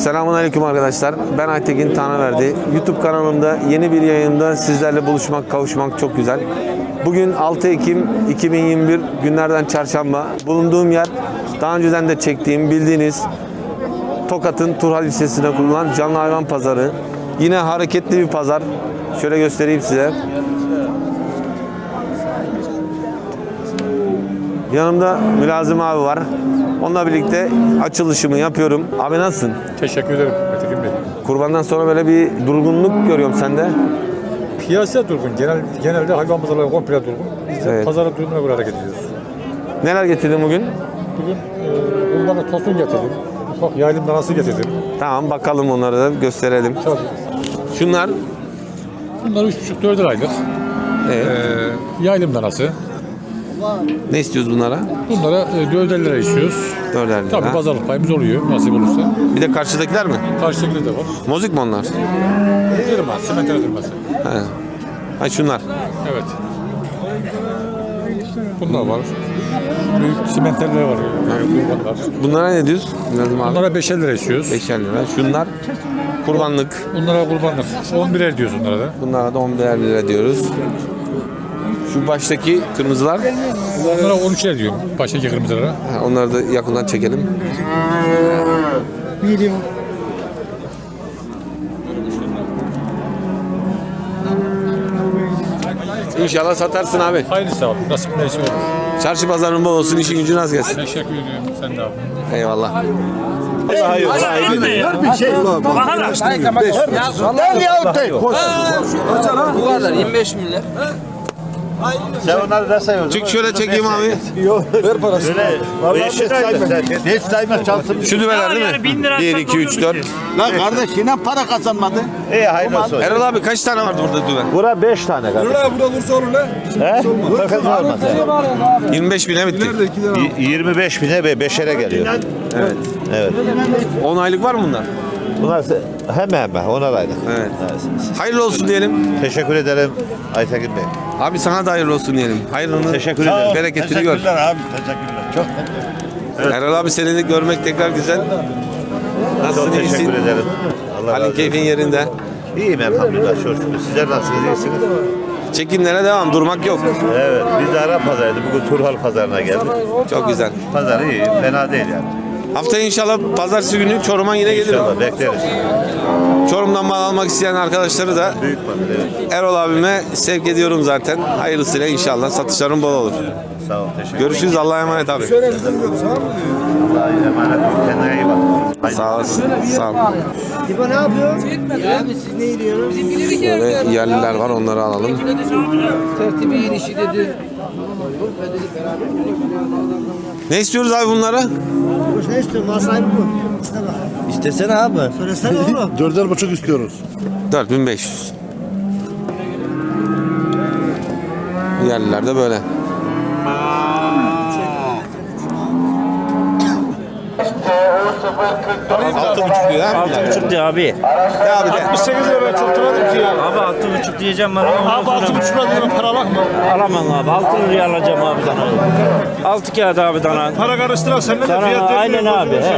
Selamun Aleyküm arkadaşlar. Ben Aytekin Tanrıverdi. YouTube kanalımda yeni bir yayında sizlerle buluşmak, kavuşmak çok güzel. Bugün 6 Ekim 2021 günlerden çarşamba. Bulunduğum yer daha önceden de çektiğim bildiğiniz Tokat'ın Turhal ilçesine kurulan canlı hayvan pazarı. Yine hareketli bir pazar. Şöyle göstereyim size. Yanımda Mülazım abi var. Onunla birlikte açılışımı yapıyorum. Abi nasılsın? Teşekkür ederim Metekin Bey. Kurbandan sonra böyle bir durgunluk görüyorum sende. Piyasa durgun. Genel, genelde hayvan pazarları komple durgun. Biz de Evet. pazara durumuna göre hareket ediyoruz. Neler getirdin bugün? Bugün e, kurbana tosun getirdim. Ufak yaylım danası getirdim. Tamam bakalım onları da gösterelim. Tabii. Şunlar Bunlar 3,5-4 aylık. evet. E, yaylım danası. Ne istiyoruz bunlara? Bunlara e, 4 lira istiyoruz. Dörder lira. Tabii pazarlık payımız oluyor nasip olursa. Bir de karşıdakiler mi? Karşıdakiler de var. Mozik mi onlar? Firma, simentere firması. He. Ha şunlar. Evet. Bunlar var. Büyük simenterler var. Kurbanlar. Bunlara ne diyoruz? Mülazım abi. Bunlara 5'er lira istiyoruz. 5'er lira. Şunlar kurbanlık. Bunlara kurbanlık. 11'er diyoruz onlara da. Bunlara da 11 lira diyoruz. Şu baştaki kırmızılar. Onlara 13'er diyorum. Baştaki kırmızılara. Ha, onları da yakından çekelim. İnşallah satarsın abi. Hayırlısı abi. Nasip neyse olur. Çarşı pazarın bol olsun, işin gücün az gelsin. Teşekkür ediyorum. Sen de abi. Eyvallah. Bu kadar 25 milyar. Sen onları da sayıyorsun. Çık şöyle çekeyim abi. Eşit sayma. Hiç sayma çalsın. Şu düveler değil mi? 1, 2, 3, 4. Lan kardeş yine para kazanmadı. İyi hayırlı olsun. Erol abi kaç tane vardı burada düve? Bura 5 tane kardeş. Bura burada olursa olur lan. He? Sakız olmaz. 25 bine bitti. Y- 25 bine ve 5'ere geliyor. Evet. Evet. 10 aylık var mı bunlar? Bunlar hemen hemen ona da Evet. Hayırlı olsun diyelim. Teşekkür ederim Aytekin Bey. Abi sana da hayırlı olsun diyelim. Hayrını, Teşekkür ederim. bereketini gör. Teşekkürler abi. Teşekkürler. Çok Erol abi seni de görmek tekrar güzel. Nasılsın, çok iyisin? teşekkür ederim. Allah razı Halin olsun. keyfin yerinde. İyiyim elhamdülillah çok şükür. Sizler nasılsınız? İyisiniz? Çekimlere devam, durmak yok. Evet. Biz de Arap pazarıydı. Bugün Turhal pazarına geldik. Çok güzel. Pazar iyi. Fena değil yani. Haftaya inşallah pazartesi günü Çorum'a yine gelirim. İnşallah bekleriz. Çorum'dan mal almak isteyen arkadaşları da Büyük pazar. Evet. Erol abime sevk ediyorum zaten. Hayırlısıyla inşallah satışların bol olur. Sağ ol. Teşekkür Görüşürüz. Allah'a emanet abi. Allah'a emanet olun. Kendine iyi bak. Haydi. Sağ olasın. Sağ ol. Abi siz ne diyorsunuz? Böyle yerliler var onları alalım. Tertibi inişi dedi. Ne istiyoruz abi bunlara? Ne istiyorsun? Mal sahibi bu. İstesene abi. Söylesene oğlum. Dörder buçuk istiyoruz. 4500. Yerliler de böyle. Altı buçuk diyor ha? Altı buçuk diyor abi. De abi de. 8 lira ben çok tutmadım ki ya. Abi altı buçuk diyeceğim bana. ondan Abi 6 buçuk lira diyorum para bakma. Alamam abi. Altı liraya alacağım abi dana. Altı kağıt abi dana. Para karıştırak senden de fiyat aynen abi. he. ya.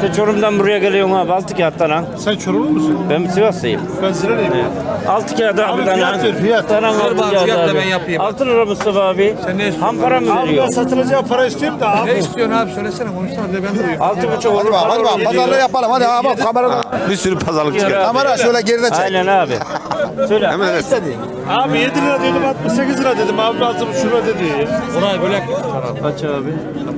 Sen Çorum'dan buraya geliyorsun abi. Altı kağıt dana. Sen Çorumlu musun? Ben Sivaslıyım. Ben Zireliyim. Altı kağıt abi Abi dana. fiyat ver, fiyat. Dana altı bana, kağıt fiyat da abi. ben yapayım. Altı lira Mustafa abi. Sen ne Ham para mı Abi veriyor? ben satılacağı para istiyorum da abi. istiyorsun abi söylesene konuşsana de ben duyuyorum. Altı buçuk olur. Hadi bak pazarlığı yapalım hadi abi kamera. Bir sürü pazarlık çıkıyor. Kamera şöyle geride çek. Aynen abi. Söyle. Hemen evet. Abi 7 lira dedim 68 lira dedim. Abi 6 buçuk lira dedi. Ona böyle Kaç abi?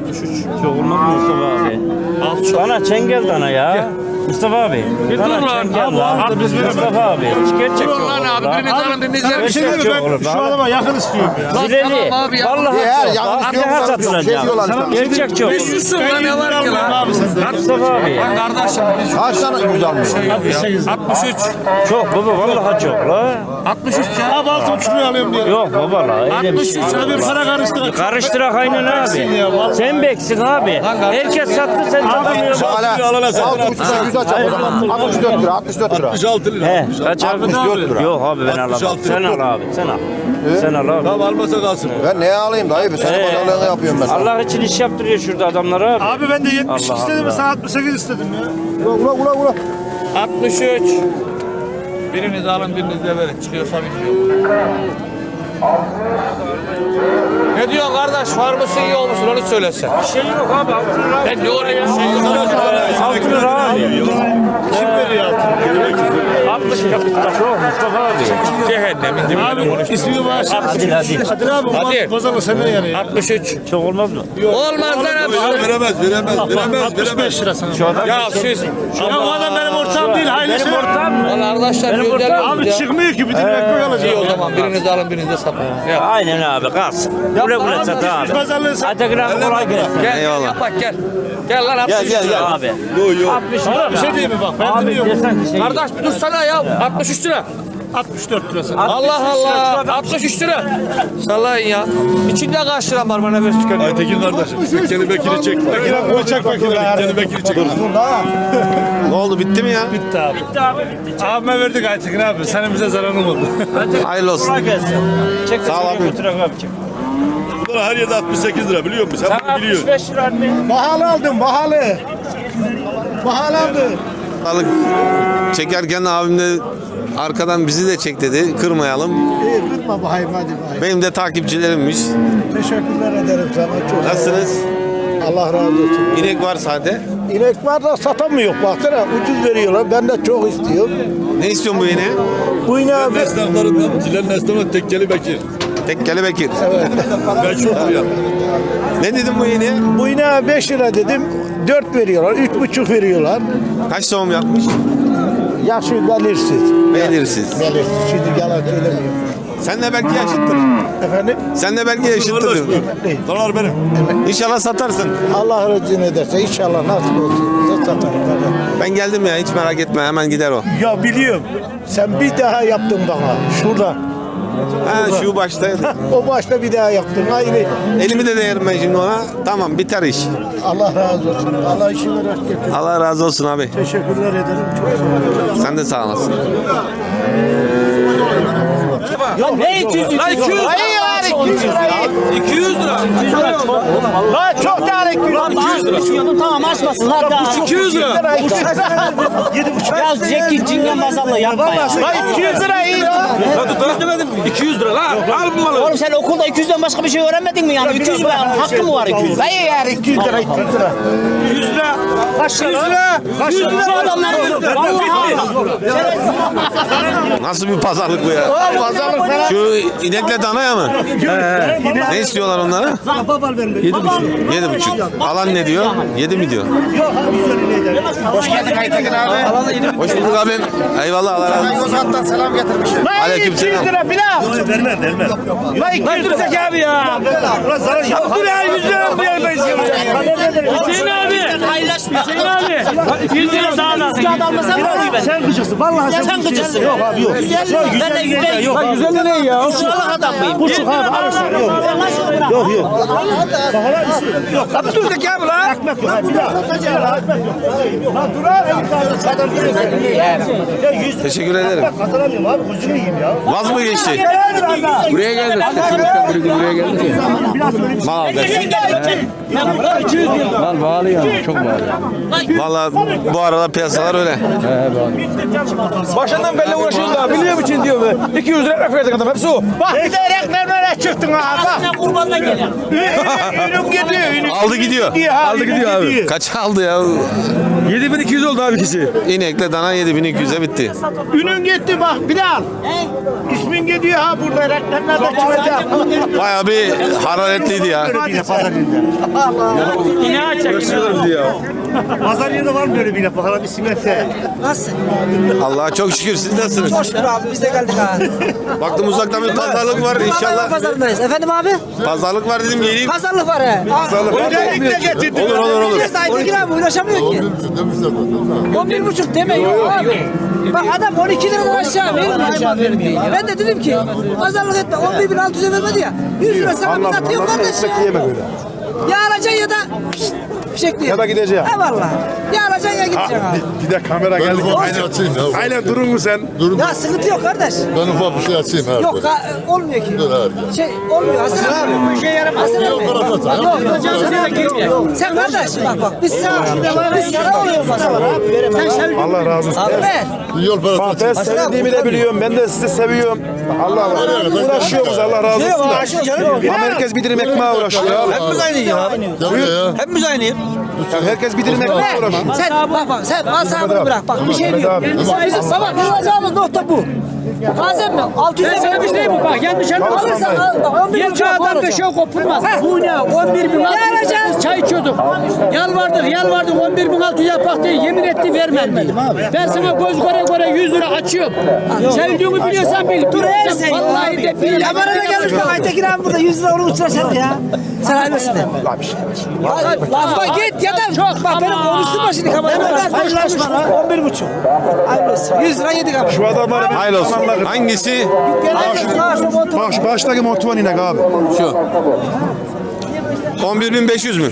63. Çok olmaz mı Mustafa abi? Dana çengel dana ya. Mustafa abi. Bir dur lan. Abi, lan. abi, biz Mustafa abi. Gerçek Dur çok lan abi lan. birini tanım birini Sana bir şey diyeyim Ben şu lan. adama yakın istiyorum ya. Zileli. abi ya. Vallahi çok. yanlış yok, şey satılacak. diyorlar işte. Gerçek çok olur. 500 lan ne var ki lan? Mustafa abi. Kardeşim biz Kaç tane yüz almış? 63. Çok baba vallahi çok la. 63 ya. Abi 6 buçuk alıyorum diyor. Yok baba la. Öyle bir şey. 63 Abi para karıştırak. Karıştırak aynen abi. ya. Sen beksin abi. Herkes sattı sen satamıyorsun. Hala altı buçuk açacak o zaman. 64 lira 64 lira. 66 lira. He, kaç abi? 64 lira. Yok abi ben alamam. 66 Sen lira. al abi, sen al. Sen al abi. Tamam almasa kalsın. Ben neye alayım dayı? Ben senin He. pazarlığını yapıyorum ben. Allah için iş yaptırıyor şurada adamlara abi. Abi ben de 72 Allah istedim, Allah. sen 68 istedim ya. Ula ula ula. 63. Biriniz alın biriniz de verin. Çıkıyorsa bilmiyorum. Ne diyorsun kardeş? Var mısın yok musun onu söylesen. Bir şey yok abi altın lira. Ben ne oraya şey yok. Altın lira abi. Kim veriyor altını? 60 kapital. Yok Mustafa abi. Cehennemin dibine konuştum. ismini bağışla. Hadi hadi. Hadi abi Hadi. bu pazarla senden yana ya. 63. Çok olmaz mı? Olmaz lan abi. Veremez, veremez, veremez, 65 veremez. lira sana. Ya siz. Ya o adam benim ortağım değil. Hayırlı Benim ortağım mı? Lan arkadaşlar Benim gözler ortağım. yok Abi çıkmıyor ki bir dilim ekmek İyi alacağım. o ya. zaman biriniz alın biriniz de satın. Aynen abi kalsın. Güle güle sat abi. Pazarlığı sat. Hadi gram kolay gelsin. Gel Eyvallah. bak gel. Gel lan 63 lira. Abi. Yok yok. 60 Sana bir şey diyeyim mi bak ben dinliyorum. Kardeş bir dursana ya. 63 lira. 64 lira sana. Allah Allah. 63 lira. Sallayın ya. İçinde kaç lira var bana ver çıkarıyor. Aytekin kardeşim. Bekir'i Bekir'i çek. Bekir'e koyacak Bekir'e. Bekir'i Bekir'i çek. Ne oldu bitti mi ya? Bitti abi. Bitti abi bitti. Abime verdik Aytekin abi. Senin bize zararın oldu. Hayırlı olsun. Kolay gelsin. Çek Sağ ol abi. Götür abi çek. Bunlar her yerde 68 lira biliyor musun? Sen bunu biliyorsun. 65 lira anne. Pahalı aldım pahalı. Pahalı aldım. Balık çekerken abim de arkadan bizi de çek dedi. Kırmayalım. İyi kırma bakayım hadi bakayım. Benim de takipçilerimmiş. Teşekkürler ederim sana çok. Nasılsınız? Allah razı olsun. İnek var sade. İnek var da satamıyor baksana ucuz veriyorlar. Ben de çok istiyorum. Ne istiyorsun bu ineğe? Bu ineği abi Esnaflarından, Tilen esnafından Tekkeli Bekir. Tekkeli Bekir. Meşhurdur ya. Ne dedin bu ineğe? bu ineğe 5 lira dedim. 4 veriyorlar. 3,5 veriyorlar. Kaç doğum yapmış? Yaşı belirsiz. Belirsiz. Belirsiz. Şimdi yalan söylemiyorum. Sen de belki yaşıttır. Efendim? Sen de belki yaşıttır. Dolar benim. İnşallah satarsın. Allah razı ederse inşallah nasip olsun. Satarım. Ben geldim ya hiç merak etme hemen gider o. Ya biliyorum. Sen bir daha yaptın bana. Şurada. Ha şu baştaydı. O başta bir daha yaptın. Aynı. Elimi de değerim ben şimdi ona. Tamam biter iş. Allah razı olsun. Allah işini rast getirsin. Allah razı olsun abi. Teşekkürler ederim. Çok sağ olun. Sen de sağ olasın. Ne 200 lira? 200 lira. 200 lira. Lan çok değerli 200 lira. Tamam açmasın lan daha. 200 lira. Ya Zeki Cingen Mazal'la yapma ya. Lan 200 lira iyi. Ya tut demedim mi? 200 lira lan. Al bu malı. Oğlum sen okulda 200'den başka bir şey öğrenmedin mi yani? 200 lira hakkı mı var 200? Dayı yer 200 lira 200 lira. 100 lira. Kaç lira? 100 lira. Kaç lira? Şu adamları vallahi Nasıl bir pazarlık bu ya? Pazarlık falan. Şu inekle danaya mı? Ne istiyorlar onlara? Yedi buçuk. Yedi buçuk. Alan ne diyor? Yedi mi diyor? Hoş geldin Aytekin abi. Hoş bulduk abim. Eyvallah Allah razı olsun. Yozgat'tan selam getirmişim. Aleykümselam. 200 lira pilav. Vermem vermem. Lan 200 lira. Zeki abi ya. Ulan zarar yap. Dur ya 100 lira bu yer ben istiyorum. Hüseyin abi. Hüseyin abi. 100 lira daha ne ben? Sen gıcıksın. Vallahi Sen, sen gıcıksın. Yok abi yok. Güzel? Ben de yüzde yok. Lan 150 ne ya? Kusuralık adam mıyım? Buçuk abi arası yok. Yok yok. Yok. Lan dur Zeki abi lan. Ekmek yok. abi, pilav. Lan dur abi. Adam Ya 100 Teşekkür ederim. kazanamıyorum abi. Kuzuyu yiyeyim ya. Vaz mı geçti? Buraya geldi. Buraya geldi. Mal al dersin. Valla bu aralar piyasalar öyle. Başından belli uğraşıyoruz da biliyor musun diyor be. 200 lira ekmek verdik adam hepsi o. Bak bir de çıktın ha bak. Kurbanla Ürün gidiyor. Aldı gidiyor. Aldı gidiyor abi. Kaç aldı ya? 7200 oldu abi ikisi. İnekle dana 7200'e bitti. Ünün gitti bak Bilal. İsmin gidiyor ha burada reklamlarda çıkacak. Baya bir hararetliydi ya. İne çek. Pazar yerinde var mı böyle bir laf? Bakalım bir simette. Nasıl? Allah'a çok şükür siz nasılsınız? Hoş bulduk abi biz de geldik ha. Baktım uzaktan bir pazarlık var inşallah. pazarındayız. Efendim abi? Pazarlık var dedim geleyim. Pazarlık var he. Pazarlık var. Olur olur olur. Biz de Aytekin abi ulaşamıyor ki. 11 buçuk deme yok abi. Bak adam 12 liradan aşağı vermiyor. Ben de dedim ki pazarlık etme 11 bin 600'e vermedi ya. 100 lira sana bir satıyor kardeş ya. Ya alacaksın ya da fişek değil. Ya da gideceğim. Ha valla. Ya alacaksın ya gideceksin abi. Bir, bir de kamera geldi. Ben ufak bir şey açayım ya. Aynen durun mu sen? Durun. Ya sıkıntı yok kardeş. Ben ufak bir şey açayım her Yok ha, olmuyor ki. Dur abi. Şey olmuyor Hasan abi. Bu şey yaramaz. Hasan abi. Yok, Bak, yok, Yok yok. Yok. Sen kardeş bak bak. Biz sana biz sana oluyoruz. Sen sen Allah razı olsun. Abi ver. Yol parası Bak açayım. ben sevdiğimi de biliyorum. Ben de sizi seviyorum. Allah Allah. Uğraşıyoruz Allah razı olsun. da. Ama herkes bir dilim ekmeğe uğraşıyor. Hepimiz aynıyız abi. Gel ya. Hepimiz aynıyız. Ya Herkes bir dilim uğraşıyor. Sen bak bak sen masrafını bırak bak bir şey diyor. Bizim baba alacağımız nokta bu. Bazen mi? 600 Ben sana bir şey mi? Bak yanlış anlama. Alırsan al bak 11 Yer buçuk kağıdan alacağım. döşeğe kopulmaz. Bu ne? 11 bin altı çay içiyorduk. Yalvardık yalvardık 11 bin altı yapak diye yemin etti vermem diye. Ben sana göz göre göre 100 lira açıyorum. Sevdiğimi biliyorsan bil. Dur her sen. Vallahi de billahi. Kamerada gelmiş bak Aytekin abi burada 100 lira onu uçuracak ya. Sen de. Lafla git ya da Çok bak beni ama. konuşturma şimdi kamerada. Paylaşma 11 buçuk. Hayırlısı. 100 lira yedik abi. Şu adamları ben Hayırlı olsun. Hangisi? Bak şu baştaki motuvan inek abi. Şu. 11.500 mü?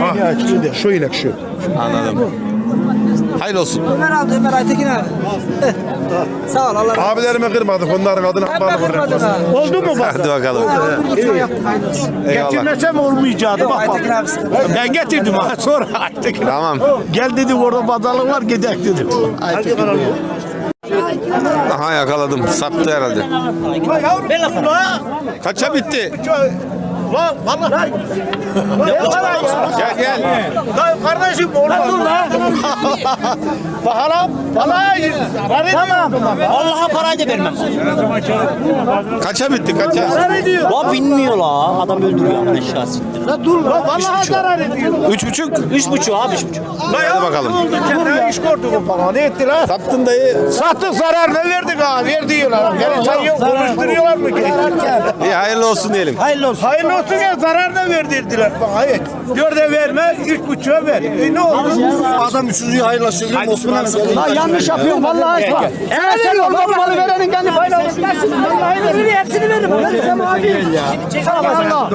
Ha, şu inek şu. Anladım. Hayırlı olsun. Ömer aldı Ömer Aytekin abi. Sağ ol Allah razı olsun. Abilerimi kırmadık. Onların adına Ben bağlı abi. Oldu mu bak? Hadi bakalım. Eyvallah. Getirmesem olmayacaktı bak bak. Aytekin abi sıkıntı. Ben getirdim ha sonra Aytekin. Tamam. Gel dedim orada pazarlık var gidek dedim. Aha yakaladım. Sattı herhalde. Kaça bitti? Lan vallahi. Gel gel. Lan kardeşim olmaz. Dur lan. Bakalım. Vallahi. Tamam. Allah'a parayı da vermem. Kaça bitti kaça? O bilmiyor la. Adam öldürüyor ama eşya siktir. Dur lan. Vallahi zarar ediyor. Üç buçuk. Üç buçuk abi üç buçuk. Hadi bakalım. Kendine iş kordu bu. Ne etti lan? Sattın dayı. Sattık zarar ne verdik ha? Ver diyorlar. Gene sen yok konuşturuyorlar mı ki? İyi hayırlı olsun diyelim. Hayırlı olsun. Hayırlı olsun ya zarar da verdirdiler bana. Evet. Dörde verme, üç buçuğa ver. E ne oldu? Adam üçüncüyü hayırlaşıyor. Osman abi. Ha, yanlış yapıyorsun vallahi bak. Eğer sen olmalı malı verenin kendi payına olsun. Vallahi Hepsini hepsini veririm. Veririm abi. Allah.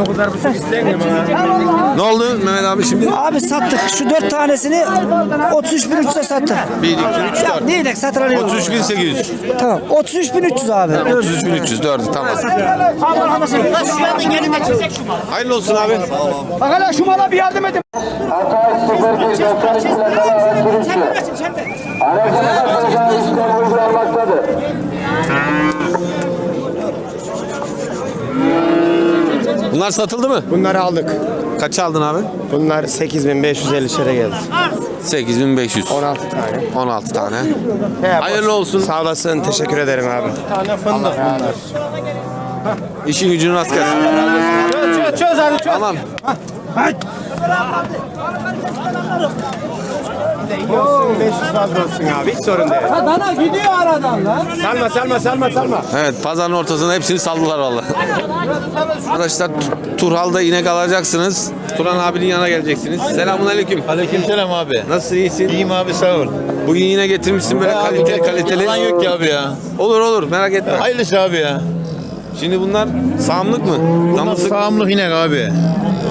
Ne oldu Mehmet abi şimdi? Abi sattık şu dört tanesini 33 bin 300'e sattık. 1, 2, 3, 4. Ne yedek satın alıyoruz. 33.800. Tamam 33 bin 300 abi. 33.300 4 tamam. Şu yandan çizecek şu mal. Hayırlı olsun abi. Bak hele şu mala bir yardım edin. Bunlar satıldı mı? Bunları aldık. Kaça aldın abi? Bunlar 8550 lira geldi. 8500. 16 tane. 16 tane. Hayırlı olsun. Sağ olasın. Teşekkür ederim abi. İşin gücün rast gelsin. Çöz çöz hadi çöz. Tamam. Olsun 500 fazla olsun abi. Hiç sorun değil. Dana gidiyor aradan lan. Salma salma salma salma. Evet pazarın ortasında hepsini saldılar vallahi. Arkadaşlar Tu- Turhal'da inek alacaksınız. Turan abinin yanına geleceksiniz. Selamun aleyküm. Aleykümselam abi. Nasılsın iyisin? İyiyim abi sağ ol. Bugün yine getirmişsin böyle kaliteli kaliteli. Yalan yok ki abi ya. Olur olur merak etme. Hayırlısı abi ya. Şimdi bunlar sağımlık mı? Bunlar Damızlık. sağımlık inek abi.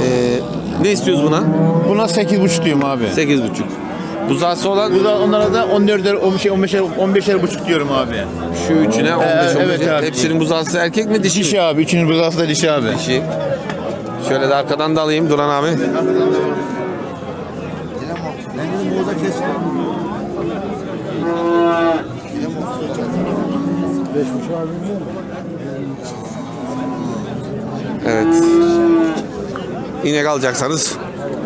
Ee, ne istiyoruz buna? Buna 8,5 diyorum abi. 8,5. Buzağısı olan Burada onlara da 14'er, 15'er, 15'er, 15'er buçuk diyorum abi. şu üçüne 15 15. evet abi. Hepsinin buzağısı erkek mi dişi mi? Dişi abi. Üçünün buzağısı da dişi abi. Dişi. Şöyle de arkadan da alayım Duran abi. Evet. İnek alacaksanız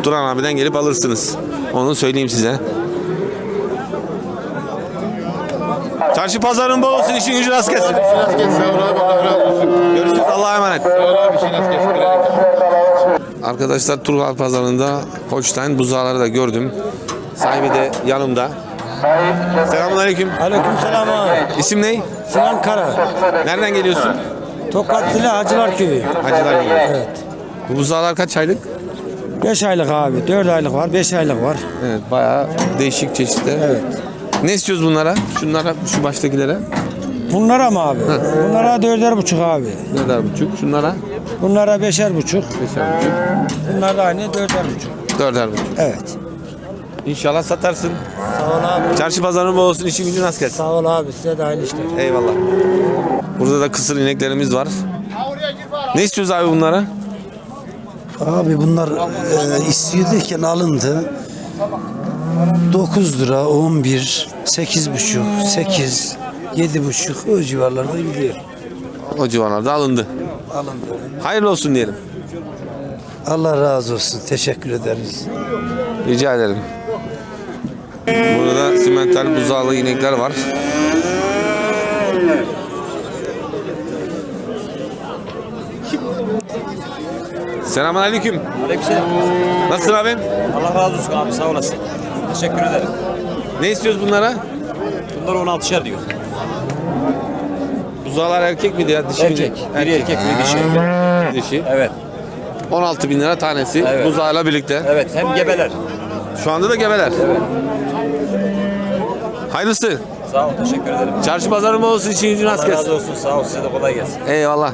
Duran abiden gelip alırsınız. Onu söyleyeyim size. Çarşı pazarın bol olsun, işin gücün razı olsun. Görüşürüz. Allah'a emanet. Arkadaşlar Turhal Pazarı'nda Holstein buzağları da gördüm. Sahibi de yanımda. Selamun aleyküm. Aleykümselam abi. İsim ne? Sinan Kara. Nereden geliyorsun? Tokat Dili Hacılar Köyü. Hacılar gibi. Evet. Bu buzağlar kaç aylık? 5 aylık abi. 4 aylık var. 5 aylık var. Evet bayağı değişik çeşitler. Evet. Ne istiyoruz bunlara? Şunlara, şu baştakilere? Bunlara mı abi? Bunlara 4'er buçuk abi. Kadar buçuk? Şunlara? Bunlara beşer buçuk. Bunlar da aynı dörder buçuk. Dörder buçuk. Evet. İnşallah satarsın. Sağ ol abi. Çarşı pazarın bol olsun, işin gücün az gelsin. Sağ ol abi size de hayırlı işler. Eyvallah. Burada da kısır ineklerimiz var. Ne istiyoruz abi bunlara? Abi bunlar e, istiyorduyken alındı. 9 lira, 11, 8 buçuk, 8, 7 buçuk o civarlarda gidiyor. O civarlarda alındı. Alındı. Hayırlı olsun diyelim. Allah razı olsun. Teşekkür ederiz. Rica ederim. Simental buzağlı inekler var. Selamun aleyküm. Nasılsın abim? Allah razı olsun abi sağ olasın. Teşekkür ederim. Ne istiyoruz bunlara? Bunlar 16'şer diyor. Buzağlar erkek miydi ya? Dişi? Erkek. Biri erkek biri dişi. Dişi. Evet. 16 bin lira tanesi. Evet. Buzağıyla birlikte. Evet hem gebeler. Şu anda da gebeler. Hayırlısı. Sağ ol teşekkür ederim. Çarşı pazarın bol olsun, işin gücün az Allah razı olsun sağ ol size de kolay gelsin. Eyvallah.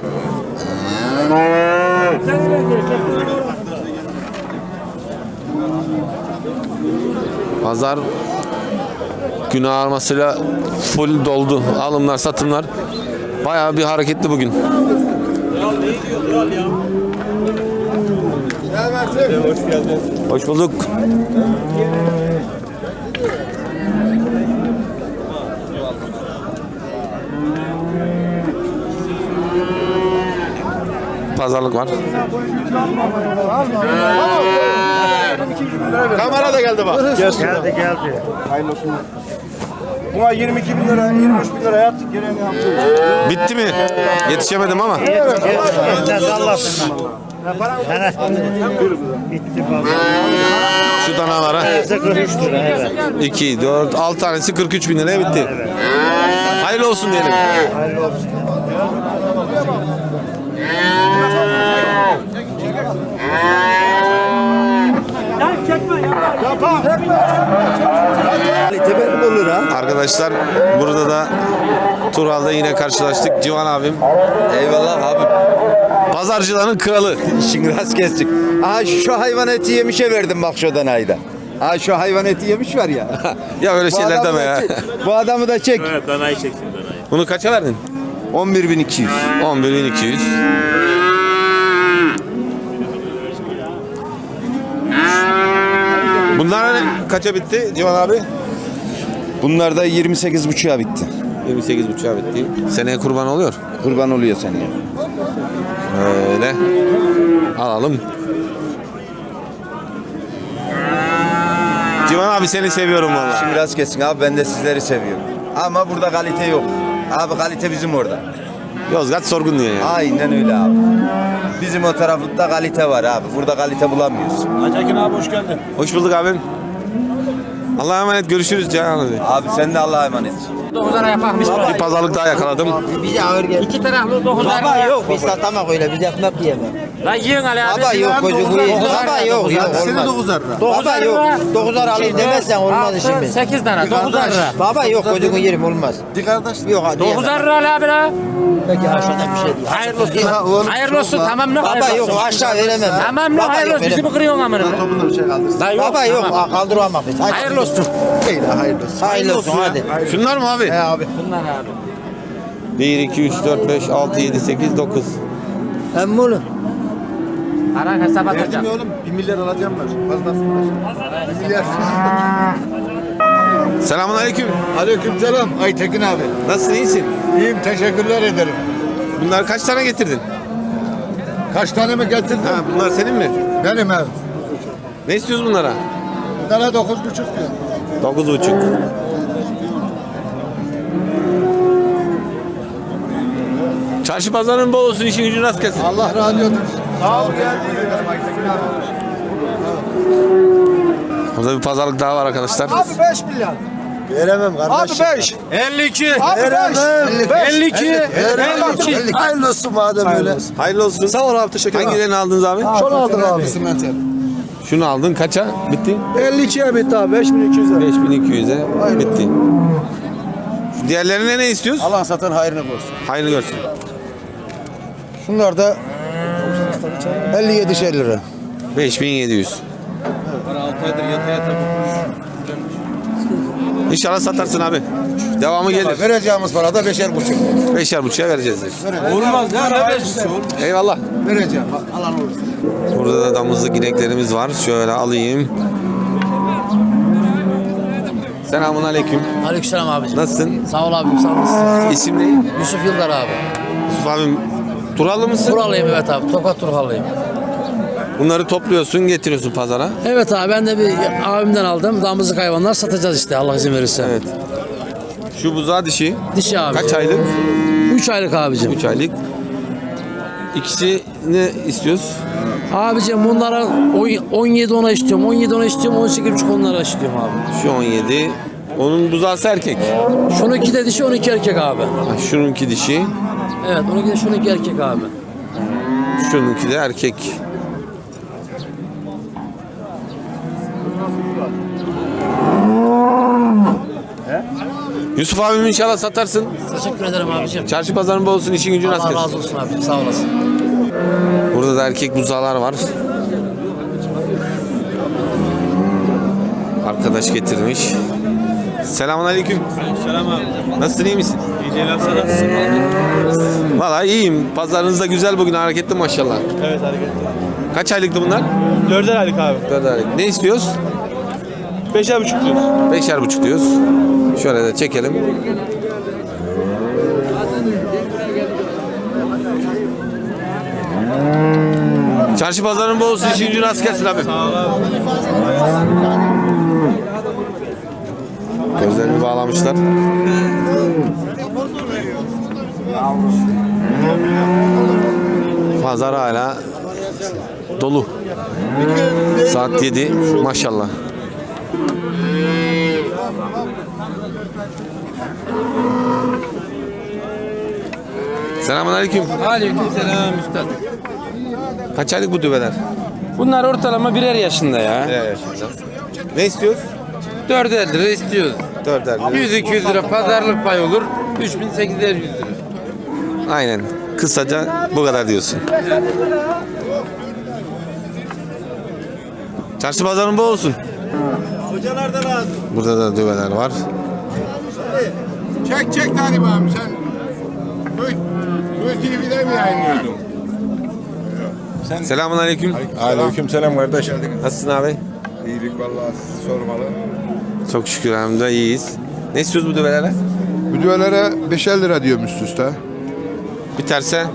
Pazar gün ağarmasıyla full doldu. Alımlar, satımlar. Bayağı bir hareketli bugün. Hoş bulduk. Pazarlık var. Kamera da geldi bak. Geldi geldi. Buna 22 bin lira, 23 bin lira yaptık. Gene ne yaptık? Bitti mi? Yetişemedim ama. Bitti baba. Şu danalara. 43 lira evet. 2, 4, 6 tanesi 43 bin liraya bitti. Hayırlı olsun diyelim. Hayırlı olsun. Arkadaşlar burada da Turhal'da yine karşılaştık. Civan abim. Eyvallah abi. Pazarcıların kralı. İşin rast kestik. Aha şu hayvan eti yemişe verdim bak şu danayda. Ha şu hayvan eti yemiş var ya. Ya öyle Bu şeyler deme ya. çek. Bu adamı da çek. Evet danayı çeksin danayı. Bunu kaça verdin? 11.200. 11.200. Bunlar kaça bitti Civan abi? Bunlar da 28.5'a bitti. 28.5'a bitti. Seneye kurban oluyor. Kurban oluyor seneye. Öyle. Alalım. Civan abi seni seviyorum vallahi. Şimdi rast kessin abi ben de sizleri seviyorum. Ama burada kalite yok. Abi kalite bizim orada. Yozgat sorgun diyor yani. Aynen öyle abi. Bizim o tarafta kalite var abi. Burada kalite bulamıyoruz. Aytekin abi hoş geldin. Hoş bulduk abim. Allah'a emanet görüşürüz Cihan abi. Abi sen de Allah'a emanet. Bir pazarlık daha yakaladım. Bize ağır geldi. İki taraflı dokuz Baba yok biz satamak öyle biz ekmek yiyemem. Lan yiyin Ali abi. Baba yok çocuğu yiyin. Baba yok yok olmaz. dokuzar lira. Baba yok. Dokuzar alayım demezsen olmaz işimiz. Sekiz tane. Dokuzar lira. Baba yok çocuğu yerim olmaz. Di kardeş. Yok hadi. Dokuzar lira Ali abi la. Peki aşağıda bir şey değil. Hayırlı olsun. Hayırlı olsun. Tamam ne Baba hayırlı yok aşağı veremem. Tamam ne Baba hayırlı olsun. Bizi mi kırıyorsun amına? Topunda bir şey kaldırsın. Baba yok kaldıramam. Hayırlı olsun. İyi de hayırlı olsun. Hayırlı olsun hadi. Şunlar mı abi? He abi. Bunlar abi. 1, 2, 3, 4, 5, 6, 7, 8, 9. Hem bunu. Ara hesap atacağım. oğlum 1 milyar alacağım var. Fazlası var. 1 milyar. Selamun aleyküm. Aleyküm selam Aytekin abi. Nasılsın iyisin? İyiyim teşekkürler ederim. Bunlar kaç tane getirdin? Kaç tane mi getirdin? Ha, bunlar senin mi? Benim ev. Ne istiyoruz bunlara? Bunlara dokuz buçuk diyor. 9,5. Çarşı pazarın bol olsun, işin gücün rast gelsin. Allah razı olsun. Sağ ol abi. Burada bir pazarlık daha var arkadaşlar. Abi 5 milyar. Veremem kardeşim. Abi 5. 52. Abi 5. 52. 52. Hayırlı olsun madem öyle. Hayırlı olsun. Sağ ol abi teşekkür ederim. Hangilerini aldınız abi? Şunu aldık abi. Şunu aldın kaça? Bitti. 52'ye bitti abi 5200 lira. 5200'e bitti. Diğerlerine ne istiyoruz? Allah satan hayrını görsün. Hayırlı görsün. Şunlar da 57 şey lira. 5700. İnşallah satarsın abi. Devamı gelir. Vereceğimiz para da beşer buçuk. Beşer buçuğa vereceğiz. Olmaz ya ne olur. Eyvallah. Vereceğim. Alan olursa. Burada da damızlık ineklerimiz var. Şöyle alayım. Selamun aleyküm. Aleykümselam abicim. Nasılsın? Sağ ol abim sağ olasın. İsim ne? Yusuf Yıldar abi. Yusuf abim. Turalı mısın? Turhalıyım evet abi. Tokat Turhalıyım. Bunları topluyorsun, getiriyorsun pazara. Evet abi ben de bir abimden aldım. Damızlık hayvanlar satacağız işte Allah izin verirse. Evet. Şu buzağı dişi. Dişi abi. Kaç aylık? 3 aylık abicim. 3 aylık. İkisi ne istiyoruz? Abicim bunlara on- 17 ona istiyorum. 17 ona istiyorum. 18,5 onlara istiyorum abi. Şu 17. Onun buzağısı erkek. Şununki de dişi 12 erkek abi. Ha, Şununki dişi. Evet onunki de şununki erkek abi. Şununki de erkek. Yusuf abim inşallah satarsın. Teşekkür ederim abicim. Çarşı pazarın bol olsun, işin gücün rast Allah razı olsun abicim sağ olasın. Burada da erkek buzağlar var. Arkadaş getirmiş. Selamun aleyküm. Selam abi. Nasılsın iyi misin? İyi nasılsın? Valla iyiyim. Pazarınız da güzel bugün hareketli maşallah. Evet hareketli. Kaç aylıktı bunlar? Dörder aylık abi. Dört aylık. Ne istiyoruz? Beşer buçuk diyoruz. Beşer buçuk diyoruz. Şöyle de çekelim. Çarşı pazarın bol olsun, işin gücün rast gelsin abi. Gözlerini bağlamışlar. Pazar hala dolu. Saat 7 maşallah. Selamun aleyküm. Aleyküm selam üstad. Kaç aylık bu düveler? Bunlar ortalama birer yaşında ya. Ne istiyoruz? Dörder lira istiyoruz. Dörder lira. 100-200 lira pazarlık pay olur. 3800 lira. Aynen. Kısaca bu kadar diyorsun. Çarşı pazarın bol olsun. Hocalar da lazım. Burada da düveler var. Çek çek Talip abi sen. Köy TV'de mi yayınlıyordun? Selamun aleyküm. Aleyküm selam kardeşim. Nasılsın abi? İyilik vallahi sormalı. Çok şükür hem de iyiyiz. Ne istiyoruz bu düvelere? Bu düvelere beşer lira diyorum üst üste. Biterse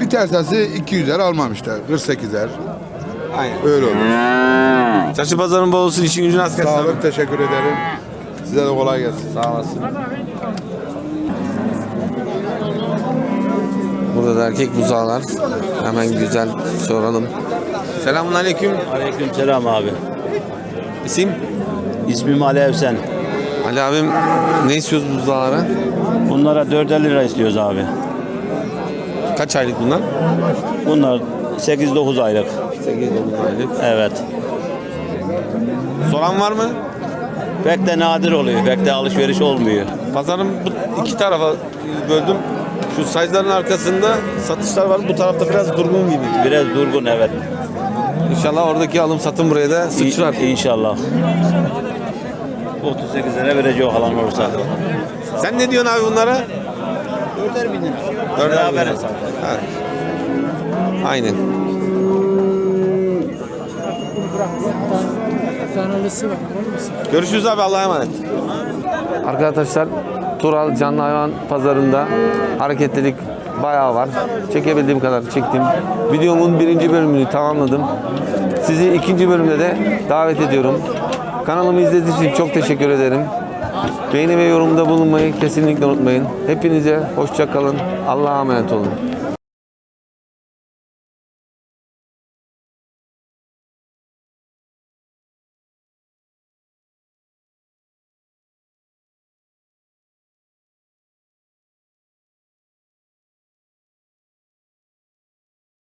Bir tersesi 200'er almam işte. 48'er. Aynen. Öyle olur. Çarşı pazarın bol olsun, işin gücün az Sağ olun teşekkür ederim. Size de kolay gelsin. Sağ olasın. Burada da erkek buzağlar. Hemen güzel soralım. Selamun aleyküm. Aleyküm selam abi. İsim? İsmim Ali Evsen. Ali abim ne istiyoruz buzağlara? Bunlara 4 lira istiyoruz abi. Kaç aylık bunlar? Bunlar 8-9 aylık. 8-9 aylık. Evet. Soran var mı? Pek de nadir oluyor. Pek de alışveriş olmuyor. Pazarın bu iki tarafa böldüm. Şu sayıların arkasında satışlar var. Bu tarafta biraz durgun gibi. Biraz durgun evet. İnşallah oradaki alım satım buraya da sıçrar. İ- İnşallah. 38 lira vereceği olan olursa. Sen ne diyorsun abi bunlara? Dörder bin lira. Dörder bin lira. Ha. Aynen. Görüşürüz abi Allah'a emanet. Arkadaşlar Tural Canlı Hayvan Pazarı'nda hareketlilik bayağı var. Çekebildiğim kadar çektim. Videomun birinci bölümünü tamamladım. Sizi ikinci bölümde de davet ediyorum. Kanalımı izlediğiniz için çok teşekkür ederim. Beğeni ve yorumda bulunmayı kesinlikle unutmayın. Hepinize hoşça kalın. Allah'a emanet olun.